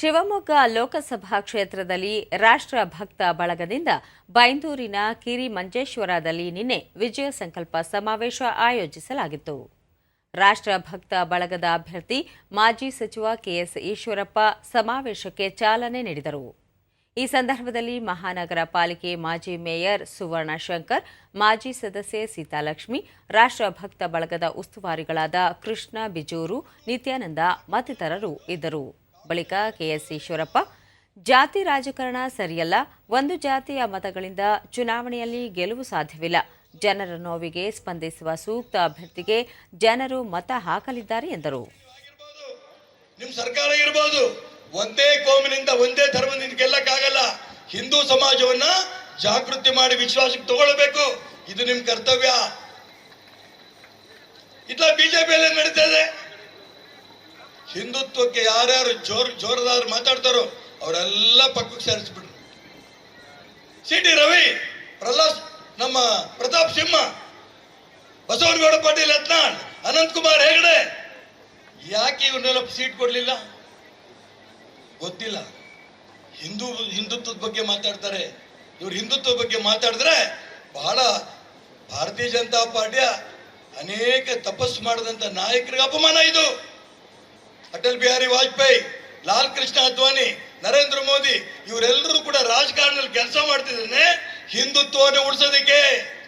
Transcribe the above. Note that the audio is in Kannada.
ಶಿವಮೊಗ್ಗ ಲೋಕಸಭಾ ಕ್ಷೇತ್ರದಲ್ಲಿ ರಾಷ್ಟ್ರ ಭಕ್ತ ಬಳಗದಿಂದ ಬೈಂದೂರಿನ ಕಿರಿ ಮಂಜೇಶ್ವರದಲ್ಲಿ ನಿನ್ನೆ ವಿಜಯ ಸಂಕಲ್ಪ ಸಮಾವೇಶ ಆಯೋಜಿಸಲಾಗಿತ್ತು. ರಾಷ್ಟ್ರ ಭಕ್ತ ಬಳಗದ ಅಭ್ಯರ್ಥಿ ಮಾಜಿ ಸಚಿವ ಕೆಎಸ್ ಈಶ್ವರಪ್ಪ ಸಮಾವೇಶಕ್ಕೆ ಚಾಲನೆ ನೀಡಿದರು. ಈ ಸಂದರ್ಭದಲ್ಲಿ ಮಹಾನಗರ ಪಾಲಿಕೆ ಮಾಜಿ ಮೇಯರ್ ಸುವರ್ಣ ಶಂಕರ್, ಮಾಜಿ ಸದಸ್ಯೆ ಸೀತಾಲಕ್ಷ್ಮಿ, ರಾಷ್ಟ್ರ ಭಕ್ತ ಬಳಗದ ಉಸ್ತುವಾರಿಗಳಾದ ಕೃಷ್ಣ ಬಿಜೂರು, ನಿತ್ಯಾನಂದ ಮತ್ತಿತರರು ಇದ್ದರು. ಬಳಿಕ ಕೆಎಸ್ ಈಶ್ವರಪ್ಪ ಜಾತಿ ರಾಜಕಾರಣ ಸರಿಯಲ್ಲ, ಒಂದು ಜಾತಿಯ ಮತಗಳಿಂದ ಚುನಾವಣೆಯಲ್ಲಿ ಗೆಲುವು ಸಾಧ್ಯವಿಲ್ಲ. ಜನರ ನೋವಿಗೆ ಸ್ಪಂದಿಸುವ ಸೂಕ್ತ ಅಭ್ಯರ್ಥಿಗೆ ಜನರು ಮತ ಹಾಕಲಿದ್ದಾರೆ ಎಂದರು. ನಿಮ್ಮ ಸರ್ಕಾರ ಇರಬಹುದು ಒಂದೇ ಕೋಮಿನಿಂದ ಒಂದೇ ಧರ್ಮದಿಂದ ಗೆಲ್ಲಕ್ಕಾಗಲ್ಲ. ಹಿಂದೂ ಸಮಾಜವನ್ನ ಜಾಗೃತಿ ಮಾಡಿ ವಿಶ್ವಾಸಕ್ಕೆ ತಗೊಳ್ಬೇಕು. ಇದು ನಿಮ್ ಕರ್ತವ್ಯ. ಇಲ್ಲ ಬಿಜೆಪಿ ನಡೀತಾ ಇದೆ. ಹಿಂದುತ್ವಕ್ಕೆ ಯಾರ್ಯಾರು ಜೋರ್ ಜೋರದಾರ ಮಾತಾಡ್ತಾರೋ ಅವರೆಲ್ಲ ಪಕ್ಕಕ್ಕೆ ಸೇರಿಸ್ಬಿಟ್ರು. ಸಿ ಟಿ ರವಿ, ಪ್ರಹ್ಲಾದ್, ನಮ್ಮ ಪ್ರತಾಪ್ ಸಿಂಹ, ಬಸವನಗೌಡ ಪಾಟೀಲ್, ಯತ್ನಾಳ್, ಅನಂತ್ ಕುಮಾರ್ ಹೆಗಡೆ, ಯಾಕೆ ಇವನ್ನೆಲ್ಲ ಸೀಟ್ ಕೊಡ್ಲಿಲ್ಲ? ಗೊತ್ತಿಲ್ಲ. ಹಿಂದೂ ಹಿಂದುತ್ವದ ಬಗ್ಗೆ ಮಾತಾಡ್ತಾರೆ. ಇವ್ರು ಹಿಂದುತ್ವ ಬಗ್ಗೆ ಮಾತಾಡಿದ್ರೆ ಬಹಳ ಭಾರತೀಯ ಜನತಾ ಪಾರ್ಟಿಯ ಅನೇಕ ತಪಸ್ಸು ಮಾಡಿದಂಥ ನಾಯಕರಿಗೆ ಅಪಮಾನ ಇದು. ಅಟಲ್ ಬಿಹಾರಿ ವಾಜಪೇಯಿ, ಲಾಲ್ ಕೃಷ್ಣ ಅದ್ವಾನಿ ನರೇಂದ್ರ ಮೋದಿ ಇವರೆಲ್ಲರೂ ಕೂಡ ರಾಜಕಾರಣದಲ್ಲಿ ಕೆಲಸ ಮಾಡ್ತಿದ್ದೇನೆ ಹಿಂದುತ್ವವನ್ನು ಉಳಿಸೋದಕ್ಕೆ.